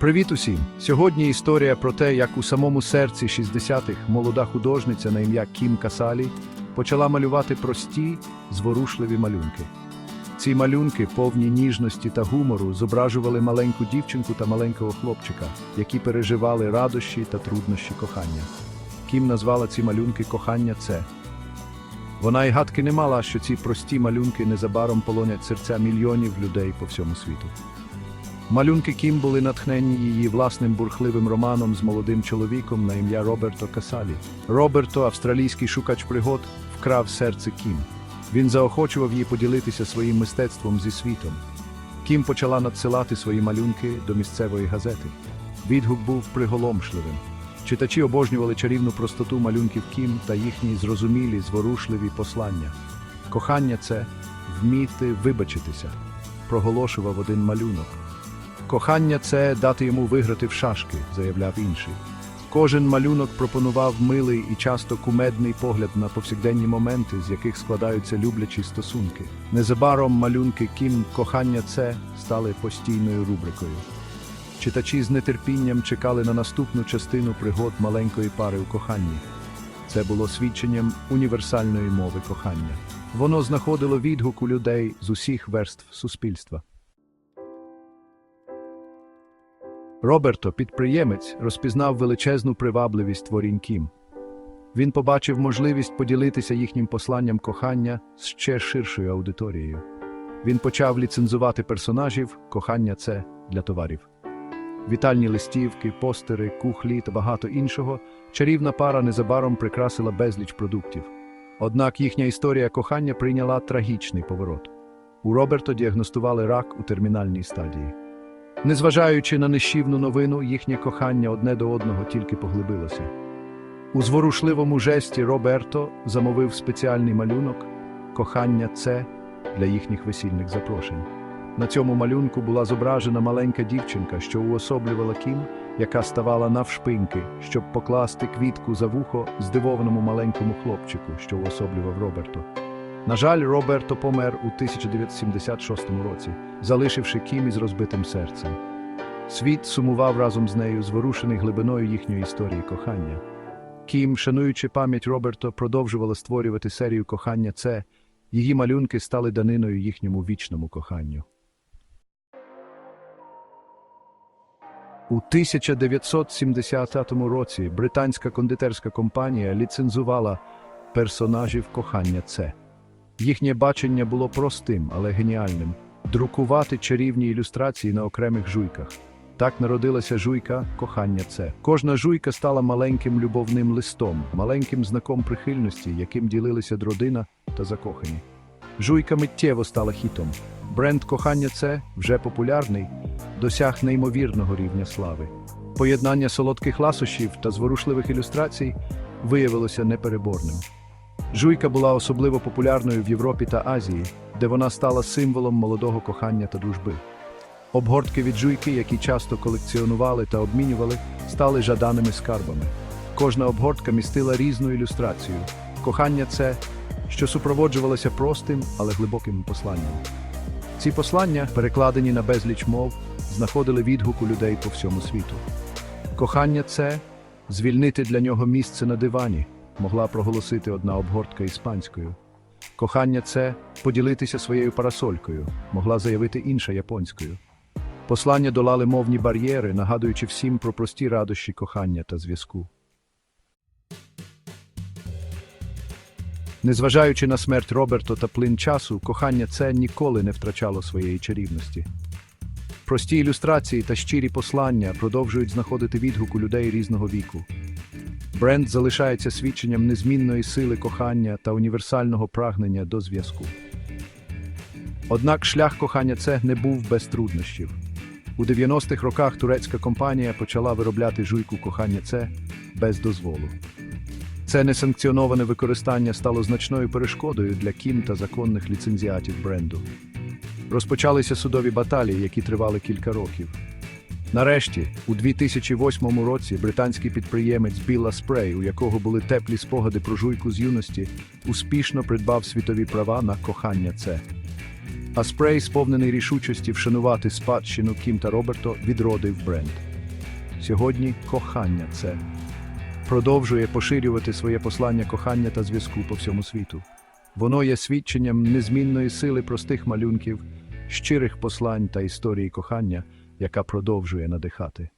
Привіт усім! Сьогодні історія про те, як у самому серці 60-х молода художниця на ім'я Кім Касалі почала малювати прості, зворушливі малюнки. Ці малюнки, повні ніжності та гумору, зображували маленьку дівчинку та маленького хлопчика, які переживали радощі та труднощі кохання. Кім назвала ці малюнки кохання це. Вона й гадки не мала, що ці прості малюнки незабаром полонять серця мільйонів людей по всьому світу. Малюнки Кім були натхнені її власним бурхливим романом з молодим чоловіком на ім'я Роберто Касалі. Роберто, австралійський шукач пригод, вкрав серце Кім. Він заохочував її поділитися своїм мистецтвом зі світом. Кім почала надсилати свої малюнки до місцевої газети. Відгук був приголомшливим. Читачі обожнювали чарівну простоту малюнків Кім та їхні зрозумілі, зворушливі послання. Кохання це вміти вибачитися, проголошував один малюнок. Кохання це дати йому виграти в шашки, заявляв інший. Кожен малюнок пропонував милий і часто кумедний погляд на повсякденні моменти, з яких складаються люблячі стосунки. Незабаром малюнки Кім Кохання це стали постійною рубрикою. Читачі з нетерпінням чекали на наступну частину пригод маленької пари у коханні. Це було свідченням універсальної мови кохання. Воно знаходило відгук у людей з усіх верств суспільства. Роберто, підприємець, розпізнав величезну привабливість творінь Кім. Він побачив можливість поділитися їхнім посланням кохання з ще ширшою аудиторією. Він почав ліцензувати персонажів, кохання це для товарів. Вітальні листівки, постери, кухлі та багато іншого чарівна пара незабаром прикрасила безліч продуктів. Однак їхня історія кохання прийняла трагічний поворот. У Роберто діагностували рак у термінальній стадії. Незважаючи на нищівну новину, їхнє кохання одне до одного тільки поглибилося. У зворушливому жесті Роберто замовив спеціальний малюнок Кохання це для їхніх весільних запрошень. На цьому малюнку була зображена маленька дівчинка, що уособлювала Кім, яка ставала навшпиньки, щоб покласти квітку за вухо здивованому маленькому хлопчику, що уособлював Роберто. На жаль, Роберто помер у 1976 році, залишивши Кім із розбитим серцем. Світ сумував разом з нею, зворушений глибиною їхньої історії кохання. Кім, шануючи пам'ять Роберто, продовжувала створювати серію кохання це, її малюнки стали даниною їхньому вічному коханню. У 1970 році британська кондитерська компанія ліцензувала персонажів кохання це. Їхнє бачення було простим, але геніальним друкувати чарівні ілюстрації на окремих жуйках. Так народилася жуйка кохання це. Кожна жуйка стала маленьким любовним листом, маленьким знаком прихильності, яким ділилися родина та закохані. Жуйка миттєво стала хітом. Бренд кохання це вже популярний, досяг неймовірного рівня слави. Поєднання солодких ласощів та зворушливих ілюстрацій виявилося непереборним. Жуйка була особливо популярною в Європі та Азії, де вона стала символом молодого кохання та дружби. Обгортки від жуйки, які часто колекціонували та обмінювали, стали жаданими скарбами. Кожна обгортка містила різну ілюстрацію. Кохання це, що супроводжувалося простим, але глибоким посланням. Ці послання, перекладені на безліч мов, знаходили відгук у людей по всьому світу. Кохання це звільнити для нього місце на дивані, могла проголосити одна обгортка іспанською. Кохання це поділитися своєю парасолькою, могла заявити інша японською. Послання долали мовні бар'єри, нагадуючи всім про прості радощі кохання та зв'язку. Незважаючи на смерть Роберто та плин часу, кохання це ніколи не втрачало своєї чарівності. Прості ілюстрації та щирі послання продовжують знаходити відгук у людей різного віку. Бренд залишається свідченням незмінної сили кохання та універсального прагнення до зв'язку. Однак шлях кохання це не був без труднощів. У 90-х роках турецька компанія почала виробляти жуйку кохання це без дозволу. Це несанкціоноване використання стало значною перешкодою для кім та законних ліцензіатів бренду. Розпочалися судові баталії, які тривали кілька років. Нарешті, у 2008 році, британський підприємець Біла Спрей, у якого були теплі спогади про жуйку з юності, успішно придбав світові права на кохання це. а спрей, сповнений рішучості вшанувати спадщину Кім та Роберто, відродив бренд. Сьогодні кохання це продовжує поширювати своє послання кохання та зв'язку по всьому світу. Воно є свідченням незмінної сили простих малюнків, щирих послань та історії кохання, яка продовжує надихати.